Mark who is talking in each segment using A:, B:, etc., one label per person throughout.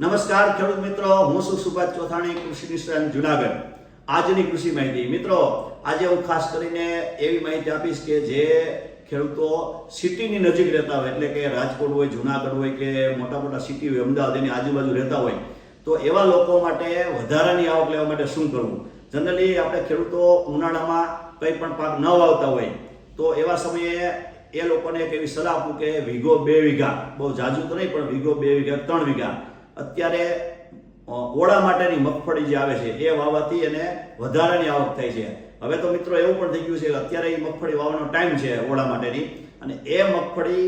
A: નમસ્કાર ખેડૂત મિત્રો, હું છું સુભાષ ચોથાણી, કૃષિ નિષ્ણાંત જુનાગઢ. આજની કૃષિ માહિતી. મિત્રો, આજે હું ખાસ કરીને એવી માહિતી આપીશ કે જે ખેડૂતો સિટીની નજીક રહેતા હોય, એટલે કે રાજકોટ હોય, જુનાગઢ હોય કે મોટા મોટા સિટી હોય, અમદાવાદ એની આજુબાજુ રહેતા હોય, તો એવા લોકો માટે વધારાની આવક લેવા માટે શું કરવું? જનરલી આપણે ખેડૂતો ઉનાળામાં કંઈ પણ પાક ન વાવતા હોય, તો એવા સમયે એ લોકોને એક એવી સલાહ આપું કે વીઘો બે વીઘા, બહુ જાજુ તો નહીં, પણ વીઘો બે વીઘા, ત્રણ વીઘા અત્યારે ઓળા માટેની મગફળી જે આવે છે, એ વાવવાથી એને વધારાની આવક થાય છે. હવે તો મિત્રો એવું પણ થઈ ગયું છે કે અત્યારે એ મગફળી વાવવાનો ટાઈમ છે ઓળા માટેની અને એ મગફળી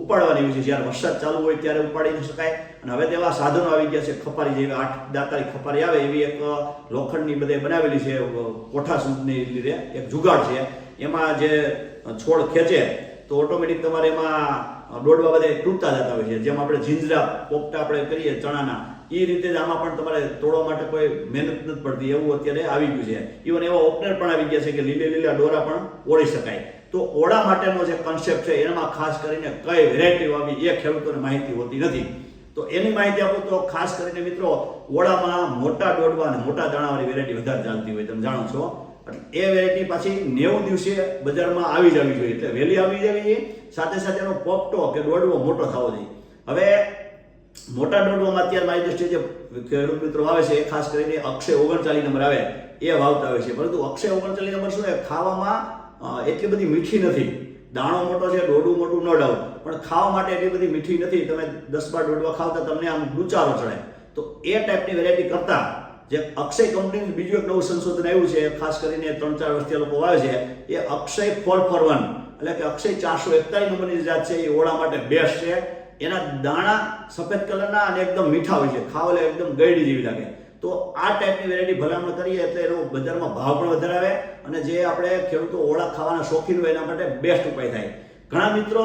A: ઉપાડવાની છે. જ્યારે વરસાદ ચાલુ હોય ત્યારે ઉપાડી શકાય. અને હવે તેવા સાધનો આવી ગયા છે, ખપારી જેવી, આઠ દાતારી ખપારી આવે એવી એક લોખંડની બધે બનાવેલી છે કોઠા સૂંચની લીધે, એક જુગાડ છે. એમાં જે છોડ ખેંચે, તો ઓટોમેટિક તમારે એમાં દોડવા બધા તૂટતા જતા હોય છે. જેમ આપણે જીંજરા, પોપટા આપણે કરીએ, ચણાના એ રીતે જ આમાં પણ તમારે તોડવા માટે કોઈ મહેનત નથી પડતી. એવું અત્યારે આવી ગયું છે. ઇવન એવા ઓપનર પણ આવી ગયા છે કે લીલા લીલા દોરા પણ ઓળી શકાય. તો ઓળા માટેનો જે કન્સેપ્ટ છે એમાં ખાસ કરીને કઈ વેરાયટી વાવી એ ખેડૂતોને માહિતી હોતી નથી. તો એની માહિતી આપો તો ખાસ કરીને મિત્રો, ઓળામાં મોટા દોડવા અને મોટા દાણાવાળી વેરાયટી વધારે ચાલતી હોય. તમે જાણો છો? એ વેરાયટી પાછી નેવું દિવસે બજારમાં આવી જવી જોઈએ. એટલે વહેલી આવી જવી જોઈએ સાથે સાથે એનો પોપટો કે દોડવો મોટો થવો જોઈએ. હવે મોટા દોડવામાં અત્યારે મારી દ્રષ્ટિએ જે ખેડૂત મિત્રો આવે છે એ ખાસ કરીને અક્ષય ઓગણચાલીસ નંબર આવે, એ વાવતા હોય છે. પરંતુ અક્ષય ઓગણચાલીસ નંબર શું ખાવામાં એટલી બધી મીઠી નથી. દાણો મોટો છે, દોડવું મોટું ન ડાઉટ પણ ખાવા માટે એટલી બધી મીઠી નથી. તમે દસ બાર દોડવા ખાવતા તમને આમ ગુચારો ચડે તો એ ટાઈપની વેરાયટી કરતા જે અક્ષય કંપનીનું બીજું એક નવું સંશોધન આવ્યું છે, ખાસ કરીને ત્રણ ચાર વર્ષથી લોકો આવે છે, એ અક્ષય ફોર ફોર વન, એટલે કે અક્ષય ચારસો એકતાલીસ નંબરની જાત છે, એ ઓળા માટે બેસ્ટ છે. એના દાણા સફેદ કલરના અને એકદમ મીઠા હોય છે ખાવા એકદમ ગયડી જેવી લાગે. તો આ ટાઈપની વેરાયટી ભલામણ કરીએ એટલે એનો બજારમાં ભાવ પણ વધારે અને જે આપણે ખેડૂતો ઓળા ખાવાના શોખીન હોય એના માટે બેસ્ટ ઉપાય થાય. ઘણા મિત્રો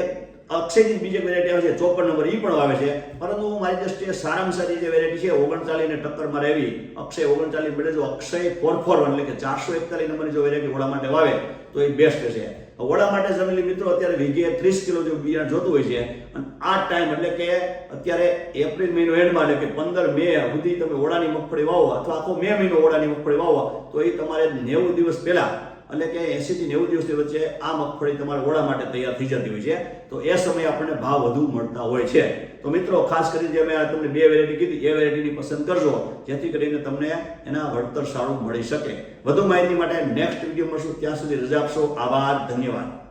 A: એક અક્ષયની બીજી વેરાયટી આવે છે, ચોપન નંબર એ પણ આવે છે. પરંતુ મારી દ્રષ્ટિએ સારામાં સારી જે વેરાયટી છે, ઓગણચાલીસ ને ટક્કરમાં રહેવી, અક્ષય ઓગણચાલીસ મળે જો અક્ષય ફોર ફોર એટલે કે ચારસો એકતાલીસ નંબરની જો વેરાયટી વડા માટે વાવે, તો એ બેસ્ટ છે. ઓળા માટે જમેલી મિત્રો અત્યારે વીઘે ત્રીસ કિલો જેવું બિયારણ જોતું હોય છે. અને આ ટાઈમ એટલે કે અત્યારે એપ્રિલ મહિનો એન્ડમાં એટલે કે પંદર મે સુધી તમે ઓળાની મગફળી વાવો અથવા આખો મે મહિનો ઓળાની મગફળી વાવો, તો એ તમારે નેવું દિવસ પહેલા એટલે કે એસી થી નેવું દિવસની વચ્ચે આ મગફળી તમારે ઓળા માટે તૈયાર થઈ જતી હોય છે. તો એ સમયે આપણને ભાવ વધુ મળતા હોય છે. તો મિત્રો, ખાસ કરીને જે મેં તમને બે વેરાયટી કીધી, એ વેરાયટીની પસંદ કરજો, જેથી કરીને તમને એના વળતર સારું મળી શકે. વધુ માહિતી માટે નેક્સ્ટ વીડિયો મળશું. ત્યાં સુધી રજા આપશો. આભાર, ધન્યવાદ.